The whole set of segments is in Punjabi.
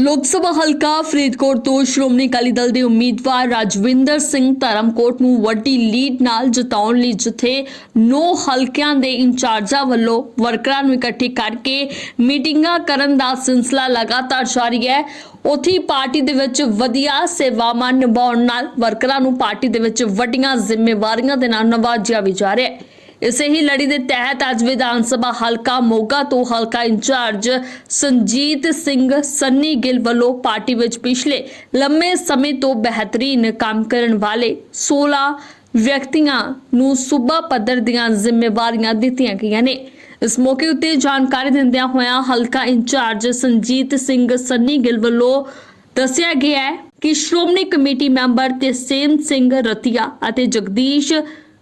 ਲੋਕ ਸਭਾ ਹਲਕਾ ਫਰੀਦਕੋਟ ਤੋਂ ਸ਼੍ਰੋਮਣੀ ਅਕਾਲੀ ਦਲ ਦੇ ਉਮੀਦਵਾਰ ਰਾਜਵਿੰਦਰ ਸਿੰਘ ਧਰਮਕੋਟ ਨੂੰ ਵੱਡੀ ਲੀਡ ਨਾਲ ਜਿਤਾਉਣ ਲਈ ਜਿੱਥੇ 9 ਹਲਕਿਆਂ ਦੇ ਇੰਚਾਰਜਾਂ ਵੱਲੋਂ ਵਰਕਰਾਂ ਨੂੰ ਇਕੱਠੇ ਕਰਕੇ ਮੀਟਿੰਗਾਂ ਕਰਨ ਦਾ ਸਿਲਸਿਲਾ ਲਗਾਤਾਰ ਜਾਰੀ ਹੈ। ਉਥੀ ਪਾਰਟੀ ਦੇ ਵਿੱਚ ਵਧੀਆ ਸੇਵਾਵਾਂ ਨਿਭਾਉਣ ਨਾਲ ਵਰਕਰਾਂ ਨੂੰ ਪਾਰਟੀ ਦੇ ਵਿੱਚ ਵੱਡੀਆਂ ਜ਼ਿੰਮੇਵਾਰੀਆਂ ਦੇ ਨਾਲ ਨਵਾਜਿਆ ਵੀ ਜਾ ਰਿਹਾ ਹੈ। ਇਸੇ ਹੀ ਲੜੀ ਦੇ ਤਹਿਤ ਅੱਜ ਵਿਧਾਨ ਸਭਾ ਹਲਕਾ ਮੋਗਾ ਤੋਂ ਹਲਕਾ ਇੰਚਾਰਜ ਸੰਜੀਤ ਸਿੰਘ ਸੰਨੀ ਗਿੱਲ ਵੱਲੋਂ ਪਾਰਟੀ ਵਿੱਚ ਪਿਛਲੇ ਲੰਮੇ ਸਮੇਂ ਤੋਂ ਬਿਹਤਰੀਨ ਕੰਮ ਕਰਨ ਵਾਲੇ 16 ਵਿਅਕਤੀਆਂ ਨੂੰ ਸੂਬਾ ਪੱਧਰ ਦੀਆਂ ਜ਼ਿੰਮੇਵਾਰੀਆਂ ਦਿੱਤੀਆਂ ਗਈਆਂ ਨੇ। ਇਸ ਮੌਕੇ ਉੱਤੇ ਜਾਣਕਾਰੀ ਦਿੰਦਿਆਂ ਹੋਇਆਂ ਹਲਕਾ ਇੰਚਾਰਜ ਸੰਜੀਤ ਸਿੰਘ ਸੰਨੀ ਗਿੱਲ ਵੱਲੋਂ ਦੱਸਿਆ ਗਿਆ ਹੈ ਕਿ ਸ਼੍ਰੋਮਣੀ ਕਮੇਟੀ ਮੈਂਬਰ ਤੇਸੇਮ ਸਿੰਘ ਰਤੀਆ ਅਤੇ ਜਗਦੀਸ਼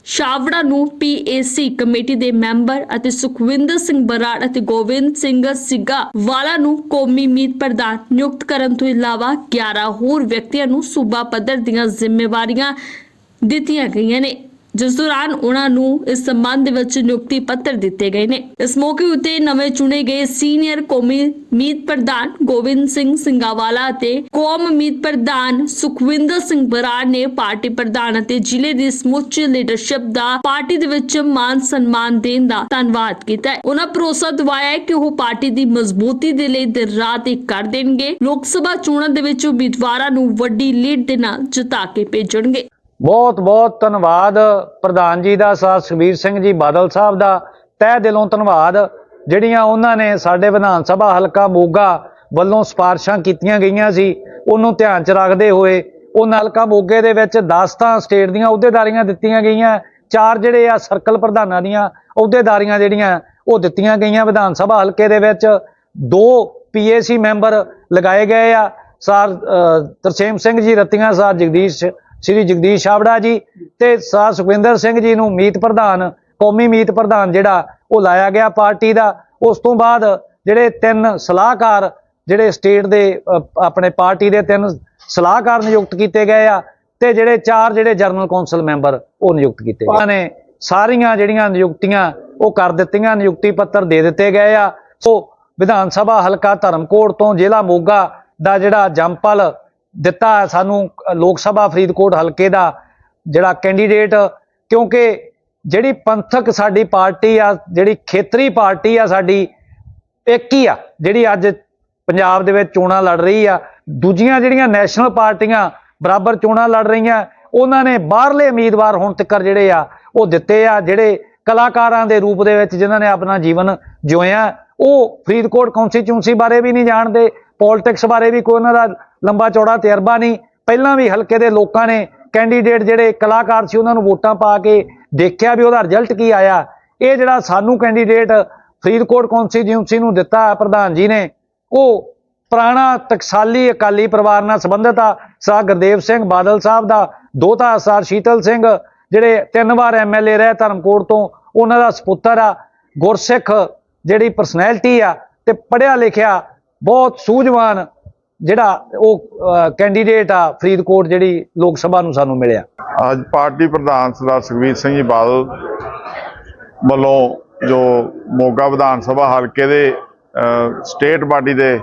ਸ਼ਾਵੜਾ ਨੂੰ ਪੀਏਸੀ ਕਮੇਟੀ ਦੇ ਮੈਂਬਰ ਅਤੇ ਸੁਖਵਿੰਦਰ ਸਿੰਘ ਬਰਾੜ ਅਤੇ ਗੋਬਿੰਦ ਸਿੰਘ ਸਿੱਗਾ ਵਾਲਾ ਨੂੰ ਕੌਮੀ ਮੀਤ ਪ੍ਰਧਾਨ ਨਿਯੁਕਤ ਕਰਨ ਤੋਂ ਇਲਾਵਾ 11 ਹੋਰ ਵਿਅਕਤੀਆਂ ਨੂੰ ਸੂਬਾ ਪੱਧਰ ਦੀਆਂ ਜ਼ਿੰਮੇਵਾਰੀਆਂ ਦਿੱਤੀਆਂ ਗਈਆਂ ਨੇ। ਜਿਸ ਦੌਰਾਨ ਉਹਨਾਂ ਨੂੰ ਇਸ ਸੰਬੰਧ ਵਿੱਚ ਨਿਯੁਕਤੀ ਪੱਤਰ ਦਿੱਤੇ ਗਏ ਨੇ। ਇਸ ਮੌਕੇ ਉੱਤੇ ਨਵੇਂ ਚੁਣੇ ਗਏ ਸੀਨੀਅਰ ਕੌਮੀ ਮੀਤ ਪ੍ਰਧਾਨ ਗੋਬਿੰਦ ਸਿੰਘ ਸਿੰਘਾਵਾਲਾ ਅਤੇ ਕੌਮ ਮੀਤ ਪ੍ਰਧਾਨ ਸੁਖਵਿੰਦਰ ਸਿੰਘ ਬਰਾੜ ਨੇ ਪਾਰਟੀ ਪ੍ਰਧਾਨ ਅਤੇ ਜ਼ਿਲ੍ਹੇ ਦੀ ਸਮੁੱਚੀ ਲੀਡਰਸ਼ਿਪ ਦਾ ਪਾਰਟੀ ਦੇ ਵਿੱਚ ਮਾਨ ਸਨਮਾਨ ਦੇਣ ਦਾ ਧੰਨਵਾਦ ਕੀਤਾ ਉਹਨਾਂ ਭਰੋਸਾ ਦਿਵਾਇਆ ਹੈ ਕਿ ਉਹ ਪਾਰਟੀ ਦੀ ਮਜ਼ਬੂਤੀ ਦੇ ਲਈ ਦਿਨ ਰਾਤ ਇੱਕ ਕਰ ਦੇਣਗੇ। ਲੋਕ ਸਭਾ ਚੋਣਾਂ ਦੇ ਵਿੱਚ ਉਮੀਦਵਾਰਾਂ ਨੂੰ ਵੱਡੀ ਲੀਡ ਦੇ ਨਾਲ ਜਿਤਾ ਕੇ ਭੇਜਣਗੇ। ਬਹੁਤ ਬਹੁਤ ਧੰਨਵਾਦ ਪ੍ਰਧਾਨ ਜੀ ਦਾ ਸਰ ਸੁਖਬੀਰ ਸਿੰਘ ਜੀ ਬਾਦਲ ਸਾਹਿਬ ਦਾ। ਤਹਿ ਦਿਲੋਂ ਧੰਨਵਾਦ। ਜਿਹੜੀਆਂ ਉਹਨਾਂ ਨੇ ਸਾਡੇ ਵਿਧਾਨ ਸਭਾ ਹਲਕਾ ਮੋਗਾ ਵੱਲੋਂ ਸਿਫਾਰਸ਼ਾਂ ਕੀਤੀਆਂ ਗਈਆਂ ਸੀ, ਉਹਨੂੰ ਧਿਆਨ 'ਚ ਰੱਖਦੇ ਹੋਏ ਉਹ ਹਲਕਾ ਮੋਗੇ ਦੇ ਵਿੱਚ 10 ਤਾਂ ਸਟੇਟ ਦੀਆਂ ਅਹੁਦੇਦਾਰੀਆਂ ਦਿੱਤੀਆਂ ਗਈਆਂ। ਚਾਰ ਜਿਹੜੇ ਆ ਸਰਕਲ ਪ੍ਰਧਾਨਾਂ ਦੀਆਂ ਅਹੁਦੇਦਾਰੀਆਂ ਜਿਹੜੀਆਂ, ਉਹ ਦਿੱਤੀਆਂ ਗਈਆਂ ਵਿਧਾਨ ਸਭਾ ਹਲਕੇ ਦੇ ਵਿੱਚ। ਦੋ ਪੀਏਸੀ ਮੈਂਬਰ ਲਗਾਏ ਗਏ ਆ। ਸਰ ਤਰਸੇਮ ਸਿੰਘ ਜੀ, ਰਤੀਆਂ ਸਰ ਜਗਦੀਸ਼ ਸ਼੍ਰੀ ਜਗਦੀਸ਼ ਛਾਬੜਾ ਜੀ ਤੇ ਸਰ ਸੁਖਵਿੰਦਰ ਸਿੰਘ ਜੀ ਨੂੰ ਮੀਤ ਪ੍ਰਧਾਨ, ਕੌਮੀ ਮੀਤ ਪ੍ਰਧਾਨ ਜਿਹੜਾ ਉਹ ਲਾਇਆ ਗਿਆ ਪਾਰਟੀ ਦਾ। ਉਸ ਤੋਂ ਬਾਅਦ ਜਿਹੜੇ ਤਿੰਨ ਸਲਾਹਕਾਰ ਜਿਹੜੇ ਸਟੇਟ ਦੇ ਆਪਣੇ ਪਾਰਟੀ ਦੇ ਤਿੰਨ ਸਲਾਹਕਾਰ ਨਿਯੁਕਤ ਕੀਤੇ ਗਏ ਆ ਤੇ ਜਿਹੜੇ ਚਾਰ ਜਿਹੜੇ ਜਰਨਲ ਕੌਂਸਲ ਮੈਂਬਰ ਉਹ ਨਿਯੁਕਤ ਕੀਤੇ ਗਏ। ਉਹਨਾਂ ਨੇ ਸਾਰੀਆਂ ਜਿਹੜੀਆਂ ਨਿਯੁਕਤੀਆਂ ਉਹ ਕਰ ਦਿੱਤੀਆਂ, ਨਿਯੁਕਤੀ ਪੱਤਰ ਦੇ ਦਿੱਤੇ ਗਏ ਆ। ਸੋ ਵਿਧਾਨ ਸਭਾ ਹਲਕਾ ਧਰਮਕੋਟ ਤੋਂ ਜ਼ਿਲ੍ਹਾ ਮੋਗਾ ਦਾ ਜਿਹੜਾ ਜੰਪਲ ਦਿੱਤਾ ਹੈ ਸਾਨੂੰ ਲੋਕ ਸਭਾ ਫਰੀਦਕੋਟ ਹਲਕੇ ਦਾ ਜਿਹੜਾ ਕੈਂਡੀਡੇਟ ਕਿਉਂਕਿ ਜਿਹੜੀ ਪੰਥਕ ਸਾਡੀ ਪਾਰਟੀ ਆ, ਜਿਹੜੀ ਖੇਤਰੀ ਪਾਰਟੀ ਆ ਸਾਡੀ, ਇੱਕ ਹੀ ਆ, ਜਿਹੜੀ ਅੱਜ ਪੰਜਾਬ ਦੇ ਵਿੱਚ ਚੋਣਾਂ ਲੜ ਰਹੀ ਆ। ਦੂਜੀਆਂ ਜਿਹੜੀਆਂ ਨੈਸ਼ਨਲ ਪਾਰਟੀਆਂ ਬਰਾਬਰ ਚੋਣਾਂ ਲੜ ਰਹੀਆਂ, ਉਹਨਾਂ ਨੇ ਬਾਹਰਲੇ ਉਮੀਦਵਾਰ ਹੁਣ ਤੱਕ ਜਿਹੜੇ ਆ, ਉਹ ਦਿੱਤੇ ਆ, ਜਿਹੜੇ ਕਲਾਕਾਰਾਂ ਦੇ ਰੂਪ ਦੇ ਵਿੱਚ ਜਿਨ੍ਹਾਂ ਨੇ ਆਪਣਾ ਜੀਵਨ ਜਿਉਇਆ, ਉਹ ਫਰੀਦਕੋਟ ਕੌਂਸਟੀਚੁਐਂਸੀ ਬਾਰੇ ਵੀ ਨਹੀਂ ਜਾਣਦੇ ਪੋਲਿਟਿਕਸ ਬਾਰੇ ਵੀ ਕੋਈ ਉਹਨਾਂ ਦਾ ਲੰਬਾ ਚੌੜਾ ਤਜਰਬਾ ਨਹੀਂ। ਪਹਿਲਾਂ ਵੀ ਹਲਕੇ ਦੇ ਲੋਕਾਂ ਨੇ ਕੈਂਡੀਡੇਟ ਜਿਹੜੇ ਕਲਾਕਾਰ ਸੀ, ਉਹਨਾਂ ਨੂੰ ਵੋਟਾਂ ਪਾ ਕੇ ਦੇਖਿਆ ਵੀ ਉਹਦਾ ਰਿਜ਼ਲਟ ਕੀ ਆਇਆ। ਇਹ ਜਿਹੜਾ ਸਾਨੂੰ ਕੈਂਡੀਡੇਟ ਫਰੀਦਕੋਟ ਕੌਂਸਟੀਚੁਐਂਸੀ ਨੂੰ ਦਿੱਤਾ ਪ੍ਰਧਾਨ ਜੀ ਨੇ, ਉਹ ਪੁਰਾਣਾ ਟਕਸਾਲੀ ਅਕਾਲੀ ਪਰਿਵਾਰ ਨਾਲ ਸੰਬੰਧਿਤ ਆ। ਸਰ ਗੁਰਦੇਵ ਸਿੰਘ ਬਾਦਲ ਸਾਹਿਬ ਦਾ, ਦੋਤਾ ਸਰ ਸ਼ੀਤਲ ਸਿੰਘ, ਜਿਹੜੇ ਤਿੰਨ ਵਾਰ ਐਮਐਲਏ ਰਹੇ ਧਰਮਕੋਟ ਤੋਂ, ਉਹਨਾਂ ਦਾ ਸਪੁੱਤਰ ਆ। ਗੁਰਸਿੱਖ ਜਿਹੜੀ ਪਰਸਨੈਲਿਟੀ ਆ, ਤੇ ਪੜਿਆ ਲਿਖਿਆ, ਬਹੁਤ ਸੂਝਵਾਨ ਜਿਹੜਾ ਉਹ ਕੈਂਡੀਡੇਟ ਆ ਫਰੀਦਕੋਟ ਜਿਹੜੀ ਲੋਕ ਸਭਾ ਨੂੰ ਸਾਨੂੰ ਮਿਲਿਆ। ਅੱਜ ਪਾਰਟੀ ਪ੍ਰਧਾਨ ਸਰਦਾਰ ਸੁਖਬੀਰ ਸਿੰਘ ਜੀ ਬਾਦਲ ਵੱਲੋਂ ਜੋ ਮੋਗਾ ਵਿਧਾਨ ਸਭਾ ਹਲਕੇ ਦੇ ਸਟੇਟ ਬਾਡੀ ਦੇ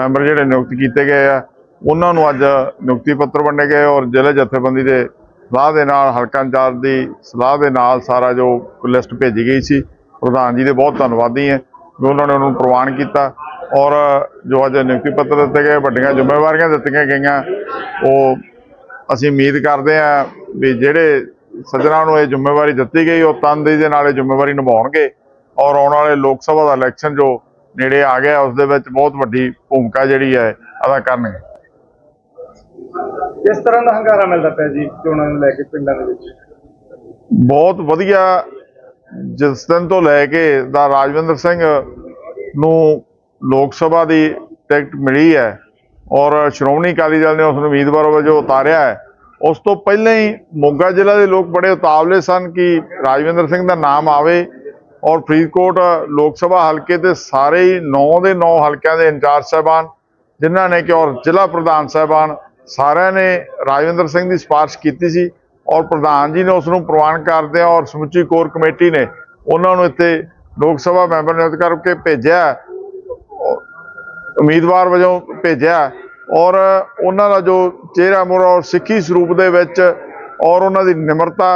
ਮੈਂਬਰ ਜਿਹੜੇ ਨਿਯੁਕਤ ਕੀਤੇ ਗਏ ਆ, ਉਹਨਾਂ ਨੂੰ ਅੱਜ ਨਿਯੁਕਤੀ ਪੱਤਰ ਵੰਡੇ ਗਏ ਔਰ ਜ਼ਿਲ੍ਹੇ ਜਥੇਬੰਦੀ ਦੇ ਸਲਾਹ ਦੇ ਨਾਲ, ਹਲਕਾ ਇੰਚਾਰਜ ਦੀ ਸਲਾਹ ਦੇ ਨਾਲ ਸਾਰਾ ਜੋ ਲਿਸਟ ਭੇਜੀ ਗਈ ਸੀ। ਪ੍ਰਧਾਨ ਜੀ ਦੇ ਬਹੁਤ ਧੰਨਵਾਦੀ ਹੈ ਕਿ ਉਹਨਾਂ ਨੇ ਉਹਨੂੰ ਪ੍ਰਵਾਨ ਕੀਤਾ। ਔਰ ਜੋ ਅੱਜ ਨਿਯੁਕਤੀ ਪੱਤਰ ਦਿੱਤੇ ਗਏ ਵੱਡੀਆਂ ਜ਼ਿੰਮੇਵਾਰੀਆਂ ਦਿੱਤੀਆਂ ਗਈਆਂ ਉਹ ਅਸੀਂ ਉਮੀਦ ਕਰਦੇ ਹਾਂ ਵੀ ਜਿਹੜੇ ਸੱਜਣਾ ਨੂੰ ਇਹ ਜ਼ਿੰਮੇਵਾਰੀ ਦਿੱਤੀ ਗਈ ਉਹ ਤਨਦੇਹੀ ਦੇ ਨਾਲ ਇਹ ਜ਼ਿੰਮੇਵਾਰੀ ਨਿਭਾਉਣਗੇ ਔਰ ਆਉਣ ਵਾਲੇ ਲੋਕ ਸਭਾ ਦਾ ਇਲੈਕਸ਼ਨ ਜੋ ਨੇੜੇ ਆ ਗਿਆ ਉਸ ਦੇ ਵਿੱਚ ਬਹੁਤ ਵੱਡੀ ਭੂਮਿਕਾ ਜਿਹੜੀ ਹੈ ਅਦਾ ਕਰਨਗੇ। ਕਿਸ ਤਰ੍ਹਾਂ ਦਾ ਹੰਗਾਰਾ ਮਿਲਦਾ ਪਿਆ ਜੀ ਚੋਣਾਂ ਨੂੰ ਲੈ ਕੇ ਪਿੰਡਾਂ ਦੇ ਵਿੱਚ? ਬਹੁਤ ਵਧੀਆ ਜਿਸ ਦਿਨ ਤੋਂ ਲੈ ਕੇ ਦਾ ਰਾਜਵਿੰਦਰ ਸਿੰਘ ਨੂੰ ਲੋਕ ਸਭਾ ਦੀ ਟਿਕਟ ਮਿਲੀ ਹੈ ਔਰ ਸ਼੍ਰੋਮਣੀ ਅਕਾਲੀ ਦਲ ਨੇ ਉਸ ਨੂੰ ਉਮੀਦਵਾਰ ਵਜੋਂ ਉਤਾਰਿਆ ਹੈ। ਉਸ ਤੋਂ ਪਹਿਲਾਂ ਹੀ ਮੋਗਾ ਜ਼ਿਲ੍ਹਾ ਦੇ ਲੋਕ ਬੜੇ ਉਤਾਵਲੇ ਸਨ ਕਿ ਰਾਜਵਿੰਦਰ ਸਿੰਘ ਦਾ ਨਾਮ ਆਵੇ ਔਰ ਫਰੀਦਕੋਟ ਲੋਕ ਸਭਾ ਹਲਕੇ ਦੇ ਸਾਰੇ ਹੀ 9 ਦੇ 9 ਹਲਕਿਆਂ ਦੇ ਇੰਚਾਰਜ ਸਾਹਿਬਾਨ, ਜਿਨ੍ਹਾਂ ਨੇ ਕਿ ਔਰ ਜ਼ਿਲ੍ਹਾ ਪ੍ਰਧਾਨ ਸਾਹਿਬਾਨ, ਸਾਰਿਆਂ ਨੇ ਰਾਜਵਿੰਦਰ ਸਿੰਘ ਦੀ ਸਿਫਾਰਿਸ਼ ਕੀਤੀ ਸੀ ਔਰ ਪ੍ਰਧਾਨ ਜੀ ਨੇ ਉਸ ਨੂੰ ਪ੍ਰਵਾਨ ਕਰਦਿਆਂ ਔਰ ਸਮੁੱਚੀ ਕੋਰ ਕਮੇਟੀ ਨੇ ਉਹਨਾਂ ਨੂੰ ਇੱਥੇ ਲੋਕ ਸਭਾ ਮੈਂਬਰ ਨਿਯੁਕਤ ਕਰਕੇ ਭੇਜਿਆ ਉਮੀਦਵਾਰ ਵਜੋਂ ਭੇਜਿਆ ਔਰ ਉਹਨਾਂ ਦਾ ਜੋ ਚਿਹਰਾ ਮੋਹਰਾ ਔਰ ਸਿੱਖੀ ਸਰੂਪ ਦੇ ਵਿੱਚ ਔਰ ਉਹਨਾਂ ਦੀ ਨਿਮਰਤਾ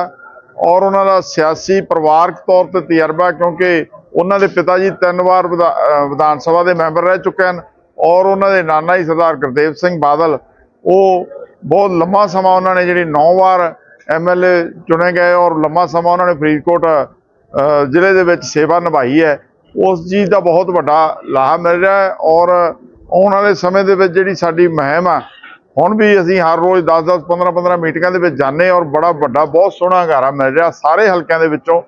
ਔਰ ਉਹਨਾਂ ਦਾ ਸਿਆਸੀ ਪਰਿਵਾਰਕ ਤੌਰ ਤੇ ਤਜਰਬਾ ਕਿਉਂਕਿ ਉਹਨਾਂ ਦੇ ਪਿਤਾ ਜੀ ਤਿੰਨ ਵਾਰ ਵਿਧਾ- ਵਿਧਾਨ ਸਭਾ ਦੇ ਮੈਂਬਰ ਰਹਿ ਚੁੱਕੇ ਹਨ ਔਰ ਉਹਨਾਂ ਦੇ ਨਾਨਾ ਜੀ ਸਰਦਾਰ ਗੁਰਦੇਵ ਸਿੰਘ ਬਾਦਲ, ਉਹ ਬਹੁਤ ਲੰਮਾ ਸਮਾਂ ਉਹਨਾਂ ਨੇ ਜਿਹੜੀ 9 ਵਾਰ ਐਮਐਲਏ ਚੁਣੇ ਗਏ ਔਰ ਲੰਮਾ ਸਮਾਂ ਉਹਨਾਂ ਨੇ ਫਰੀਦਕੋਟ ਜ਼ਿਲ੍ਹੇ ਦੇ ਵਿੱਚ ਸੇਵਾ ਨਿਭਾਈ ਹੈ। ਉਸ ਚੀਜ਼ ਦਾ ਬਹੁਤ ਵੱਡਾ ਲਾਹਾ ਮਿਲ ਰਿਹਾ ਹੈ ਔਰ ਆਉਣ ਵਾਲੇ ਸਮੇਂ ਦੇ ਵਿੱਚ ਜਿਹੜੀ ਸਾਡੀ ਮਹਿਮ ਆ, ਹੁਣ ਵੀ ਅਸੀਂ ਹਰ ਰੋਜ਼ 10-10 15-15 ਮੀਟਿੰਗਾਂ ਦੇ ਵਿੱਚ ਜਾਂਦੇ ਹਾਂ ਔਰ ਬੜਾ ਵੱਡਾ, ਬਹੁਤ ਸੋਹਣਾ ਹੰਗਾਰਾ ਮਿਲ ਰਿਹਾ ਸਾਰੇ ਹਲਕਿਆਂ ਦੇ ਵਿੱਚੋਂ।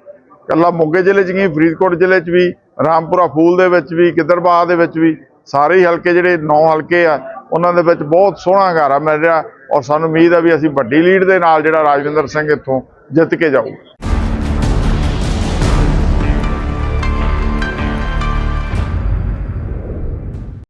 ਕੱਲਾ ਮੋਗੇ ਜ਼ਿਲ੍ਹੇ 'ਚ ਨਹੀਂ, ਫਰੀਦਕੋਟ ਜ਼ਿਲ੍ਹੇ 'ਚ ਵੀ, ਰਾਮਪੁਰਾ ਫੂਲ ਦੇ ਵਿੱਚ ਵੀ, ਗਿੱਦੜਬਾਹ ਦੇ ਵਿੱਚ ਵੀ, ਸਾਰੇ ਹੀ ਹਲਕੇ ਜਿਹੜੇ 9 ਹਲਕੇ ਆ, ਉਹਨਾਂ ਦੇ ਵਿੱਚ ਬਹੁਤ ਸੋਹਣਾ ਹੰਗਾਰਾ ਮਿਲ ਰਿਹਾ ਔਰ ਸਾਨੂੰ ਉਮੀਦ ਆ ਵੀ ਅਸੀਂ ਵੱਡੀ ਲੀਡ ਦੇ ਨਾਲ ਜਿਹੜਾ ਰਾਜਵਿੰਦਰ ਸਿੰਘ ਇੱਥੋਂ ਜਿੱਤ ਕੇ ਜਾਊਗਾ।